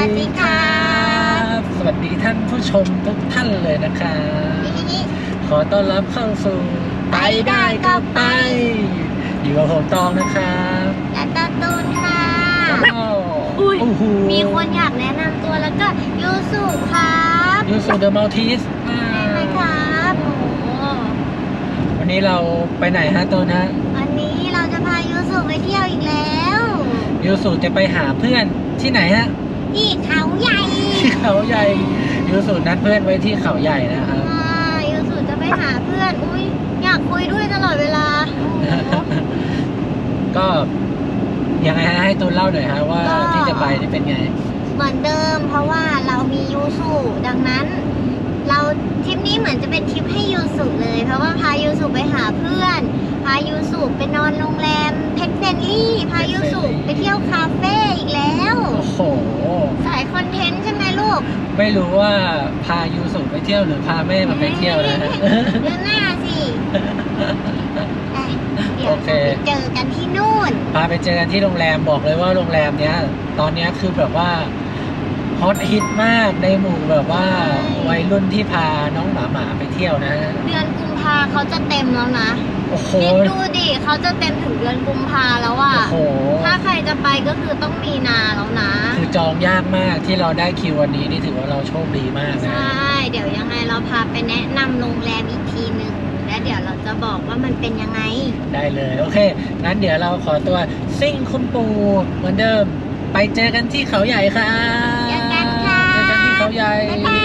สวัสดีครับสวัสดีท่านผู้ชมทุกท่านเลยนะครับขอต้อนรับเข้าสู่ไปได้ก็ไป อยู่กับผมตองนะครับและตาตูนค่ะแล้วก็อุ้ยโอ้โหมีคนอยากแนะนำตัวแล้วก็ยูสุครับยูสูเดอะมัลทิสใช่ไหมครับโอ้โหวันนี้เราไปไหนฮะตัวนะวันนี้เราจะพายูสุไปเที่ยวอีกแล้วยูสูจะไปหาเพื่อนที่ไหนฮะ ที่เขาใหญ่ที่เขาใหญ่ยูสูนัดเพื่อนไว้ที่เขาใหญ่นะครับอ่ายูสุจะไปหาเพื่อน อุ้ยอยากคุยด้วยตลอดเวลาโอ้โหก็ยังไงฮะให้ตูนเล่าหน่อยฮะว่าก็ที่จะไปนี่เป็นไง เหมือนเดิมเพราะว่าเรามียูสุดังนั้น เราทริปนี้เหมือนจะเป็นทริปให้ยูสุเลย เพราะว่าพายูสุไปหาเพื่อน พายูสุไปนอนโรงแรมเพชรเฟนลี่พายูสุไปเที่ยวคาเฟ่อีกแล้ว โอ้โห สายค อนเทนต์ใช่ไหมลูกไม่รู้ว่าพายูสุไปเที่ยวหรือพาแม่มาไปเที่ยวนะฮะ เดือนหน้าสิไปเดี๋ยวโอเค ไปเจอกันที่นู่น พาไปเจอกันที่โรงแรมบอกเลยว่าโรงแรมเนี้ย ตอนเนี้ยคือแบบว่าฮอตฮิตมากในหมู่แบบว่าวัยรุ่นที่พาน้องหมาหมาๆไปเที่ยวนะฮะ เดือนกุมภาเขาจะเต็มแล้วนะโอ้โห คิดดูดิเขาจะเต็มถึงเดือนกุมภาแล้วอะโอ้โห ถ้าใครจะไปก็คือต้องมีนาแล้วนะ คือจองยากมากที่เราได้คิววันนี้นี่ถือว่าเราโชคดีมากใชนะ่ เดี๋ยวยังไงเราพาไปแนะนำโรงแรมอีกทีหนึ่งแล้วเดี๋ยวเราจะบอกว่ามันเป็นยังไง ได้เลย โอเค งั้นเดี๋ยวเราขอตัวซิ่งคุณปูเหมือนเดิม ไปเจอกันที่เขาใหญ่ค่ะเจอกันค่ะเจอกันที่เขาใหญ่ บ๊ายบาย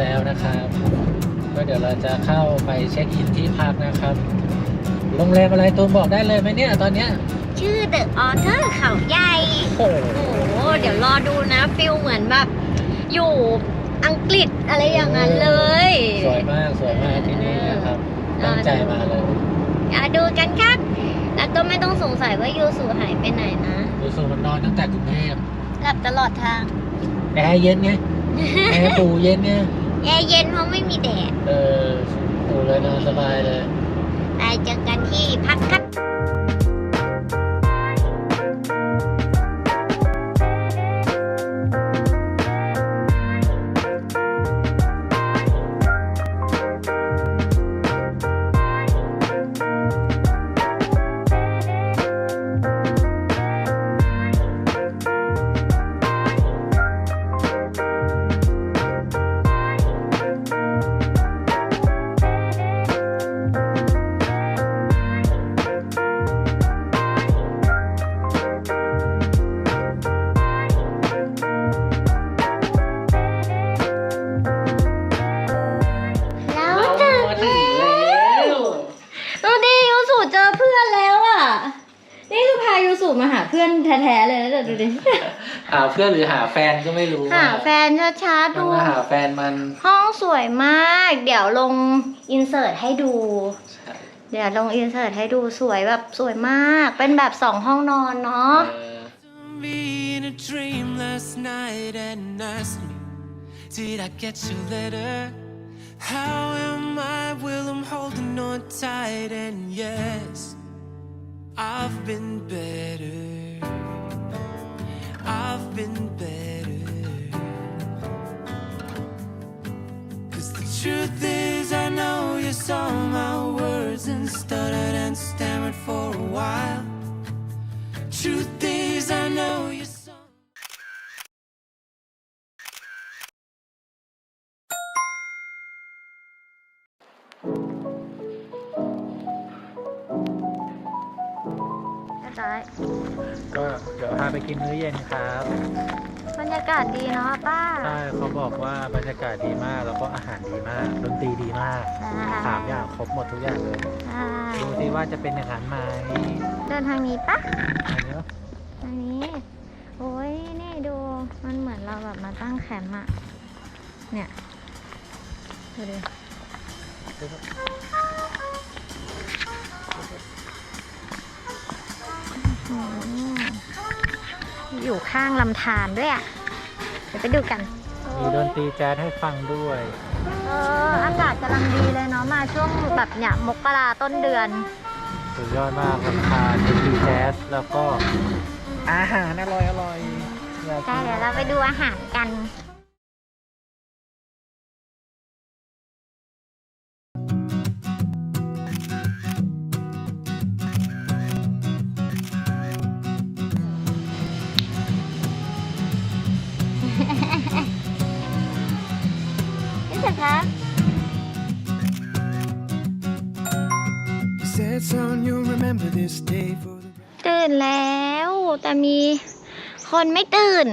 แล้วนะครับก็เดี๋ยวเราจะเข้าไปเช็คอินที่พักนะครับ โรงแรมอะไรตูนบอกได้เลยไหมเนี่ยตอนเนี้ยชื่อ The Otter เขาใหญ่โอ้โหโอ้โหเดี๋ยวรอดูนะฟิลเหมือนแบบอยู่อังกฤษอะไรอย่างนั้นเลย สวยมากสวยมากที่นี่นะครับเออตั้งใจมาเลยเดี๋ยวดูกันครับ แล้วก็ไม่ต้องสงสัยว่ายูสุหายไปไหนนะดูสูมันนอนตั้งแต่กรุงเทพหลับตลอดทางแอร์เย็นไงแอร์ปูเย็นไง แอร์เย็นเพราะไม่มีแดด เออปูเลยนอนสบายเลย ไปเจอกันที่พักครับ เพื่อนหรือหาแฟนก็ไม่รู้หาแฟนช้าๆมันดูมาหาแฟนมัน ห้องสวยมาก เดี๋ยวลงอินเสิร์ตให้ดู เดี๋ยวลงอินเสิร์ตให้ดูสวยแบบสวยมาก เป็นแบบสองห้องนอนเนาะเออ me in a dream last night and asked me, Did I get your letter? How am I? Well, I'm holding on tight, and yes, I've been better. Better. Cause the truth is, I know you saw my words and stuttered and stammered for a while. Truth is, I know you saw. เรียบร้อยก็เดี๋ยวพาไปกินมื้อเย็นครับบรรยากาศดีเนาะป้าใช่เขาบอกว่าบรรยากาศดีมากแล้วก็อาหารดีมากดนตรีดีมากสามอย่างครบหมดทุกอย่างเลยใช่ดูสิว่าจะเป็นอย่างนั้นไหมเดินทางนี้ปะอันนี้ทางนี้ โอ้ยนี่ดู มันเหมือนเราแบบมาตั้งแคมป์อะเนี่ยดูดิ อืมอยู่ข้างลำธารด้วยอะ เดี๋ยวไปดูกันมีดนตรีแจ๊สให้ฟังด้วยโเอออากาศกำลังดีเลยเนาะมาช่วงแบบเนี่ยมกราต้นเดือน สุดยอดมากราคาเอ็นดีแจ๊สแล้วก็อาหารอร่อยอร่อยอยากใช่กินเดี๋ยวเราไปดูอาหารกันนี่ ตื่นแล้วแต่มีคนไม่ตื่น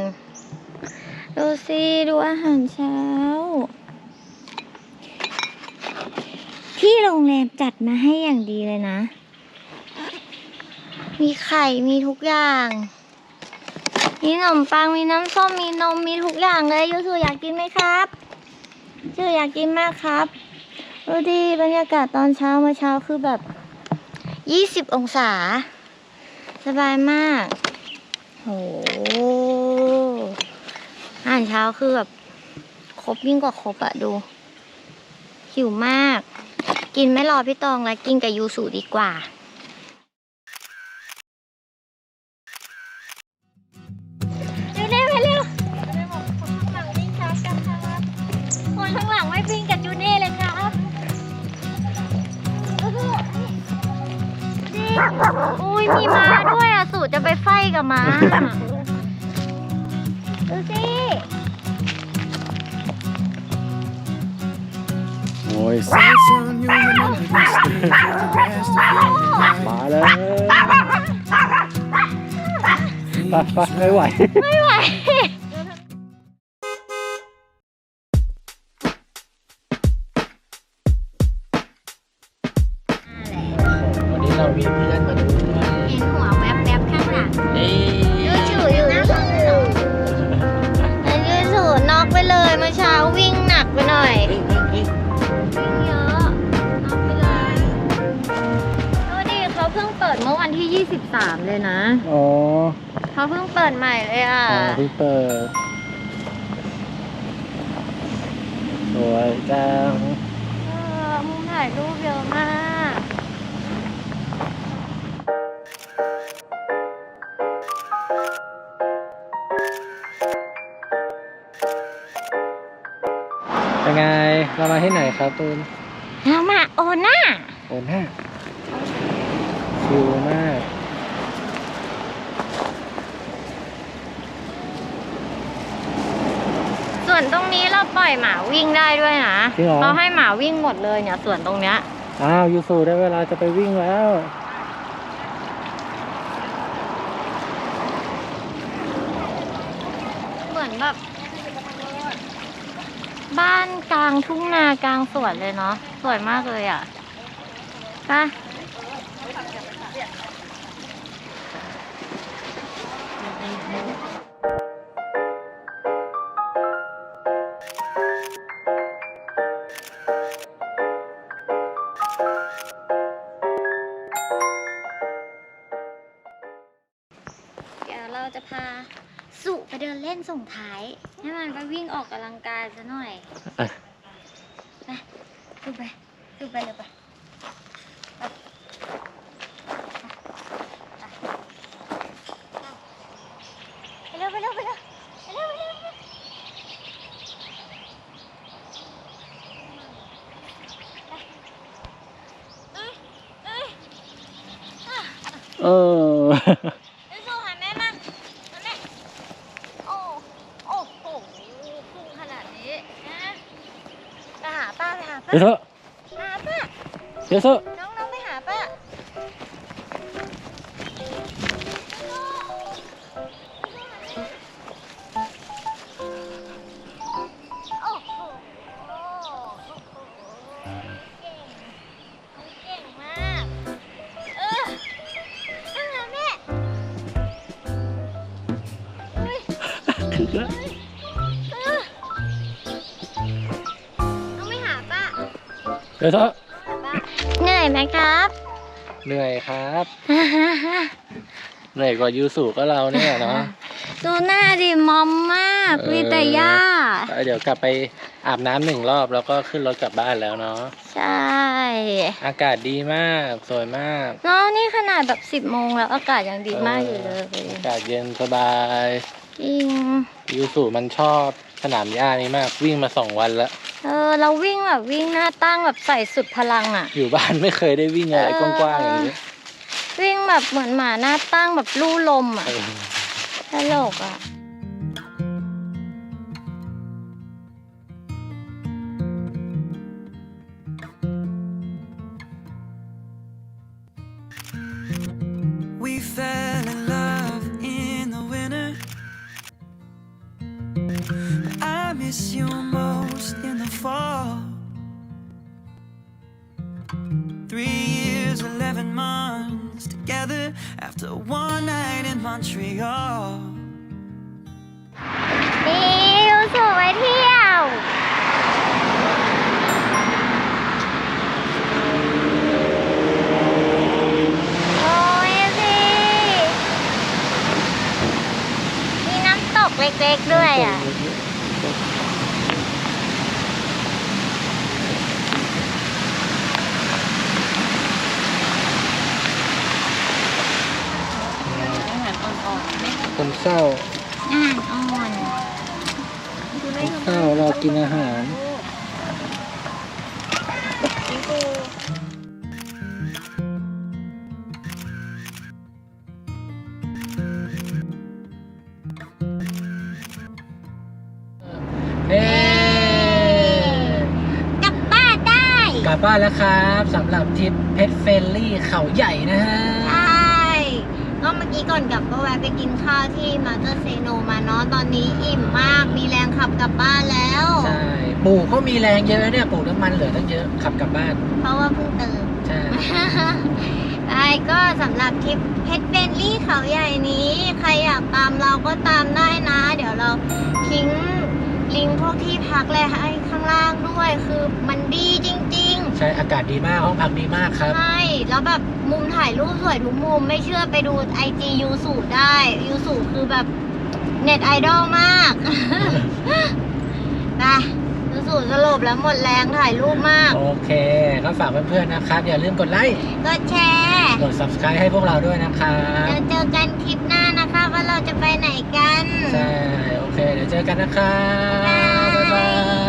ดูสิดูอาหารเช้า ที่โรงแรมจัดมาให้อย่างดีเลยนะ มีไข่มีทุกอย่าง มีขนมปังมีน้ำส้มมีนมมีทุกอย่างเลยยูสุอยากกินไหมครับยูอยากกินมากครับดูดิบรรยากาศตอนเช้ามื่อเช้าคือแบบ 20 องศา สบายมาก โหอาหารเช้าคือแบบครบยิ่งกว่าครบอะดู หิวมาก กินไม่รอพี่ตองแล้วกินกับยูสุดีกว่าเร็วเร็วเร็วคนข้างหลังวิ่งช้ากันครับคนข้างหลังไม่วิ่งกัน อุ้ยมีม้าด้วยอะสูจะไปไฟกับม้า ดูสิโอ้ย Said, son, you'll remember this day for the rest of your life. มาเลยไปไปไม่ไหว ไม่ไหว วันที่23เลยนะอ๋อเขาเพิ่งเปิดใหม่เลยอะอ๋อที่เปิดสวยจังเออมุมถ่ายรูปเยอะมากเป็นไงเรามาที่ไหนครับตูนเรามาโอน่าโอนห้าชิลมาก ส่ วนตรงนี้เราปล่อยหมาวิ่งได้ด้วยนะจริงเหรอเราให้หมาวิ่งหมดเลยเนี่ยส่วนตรงเนี้ย อ้าวยูสูได้เวลาจะไปวิ่งแล้ว เหมือนแบบบ้านกลางทุ่งนากลางสวนเลยเนาะสวยมากเลยอะไป พาสุไปเดินเล่นส่งท้าย ให้มันไปวิ่งออกกำลังกายซะหน่อยอะ ไปดูไปดูไปเลยไปไปไปเร็วไปเร็วไปเร็วไปเร็วไปเร็วไปเร็วเออ ไปสู้หาแม่มามาแม่โอ้โอ้โหพุ่งขนาดนี้นะไปหาป้าไปหาป้าเเดี๋ยวเถอะหาป้าเหนื่อยไหมครับเหนื่อยครับเหนื่อยกว่ายูสูก็เราเนี่ยเนาะดูหน้าดิมอมมากเออมีแต่หญ้าแล้วเดี๋ยวกลับไปอาบน้ำหนึ่งรอบแล้วก็ขึ้นรถกลับบ้านแล้วเนาะใช่ อากาศดีมากสวยมากเนาะนี่ขนาดแบบสิบโมงแล้วอากาศยังดีมากอยู่เลยอากาศเย็นสบายจริงยูสุมันชอบสนามหญ้านี้มากวิ่งมาสองวันแล้วเออเราวิ่งแบบวิ่งหน้าตั้งแบบใส่สุดพลังอะ อยู่บ้านไม่เคยได้วิ่งอะไรเออกว้างๆอย่างนี้ วิ่งแบบเหมือนหมาหน้าตั้งแบบลู่ลมอะเออตลกอะ We fell in after one night in Montreal. นี่ยูสุไปเที่ยว โอ้ยสิมีน้ำตกเล็กๆด้วยอะคนเศร้าอาหารอ่อนคนเศร้าเรากินอาหารเฮ้กลับบ้านได้กลับบ้านแล้วครับสำหรับทริปเพชรเฟรนลี่เขาใหญ่นะฮะใช่ ก็เมื่อกี้ก่อนกลับก็แวะไปกินข้าวที่มาเตอร์เซโนมาเนาะตอนนี้อิ่มมากมีแรงขับกลับบ้านแล้ว ใช่ปู่ก็มีแรงเยอะเนี่ยปู่น้ำมันเหลือตั้งเยอะขับกลับบ้าน เพราะว่าเพิ่งเติมใช่ใช่ก็สำหรับทริปเพชรเบนลี่เขาใหญ่นี้ ใครอยากตามเราก็ตามได้นะ เดี๋ยวเราทิ้งลิงก์พวกที่พักเลยให้ข้างล่างด้วยคือมันดีจริงๆ ใช่อากาศดีมากห้องพักดีมากครับ ใช่ แล้วแบบมุมถ่ายรูปสวยทุกมุม ไม่เชื่อไปดูไอจียูสูได้ยูสูคือแบบเน็ตไอดอลมากไปยูสูสรุปแล้วหมดแรงถ่ายรูปมาก โอเค ก็ฝากเพื่อนๆนะครับ อย่าลืมกดไลค์ก็แชร์ กด subscribe ให้พวกเราด้วยนะครับเดี๋ยวเจอกันคลิปหน้านะคะว่าเราจะไปไหนกัน ใช่ โอเค เดี๋ยวเจอกันนะครับ บ๊ายบาย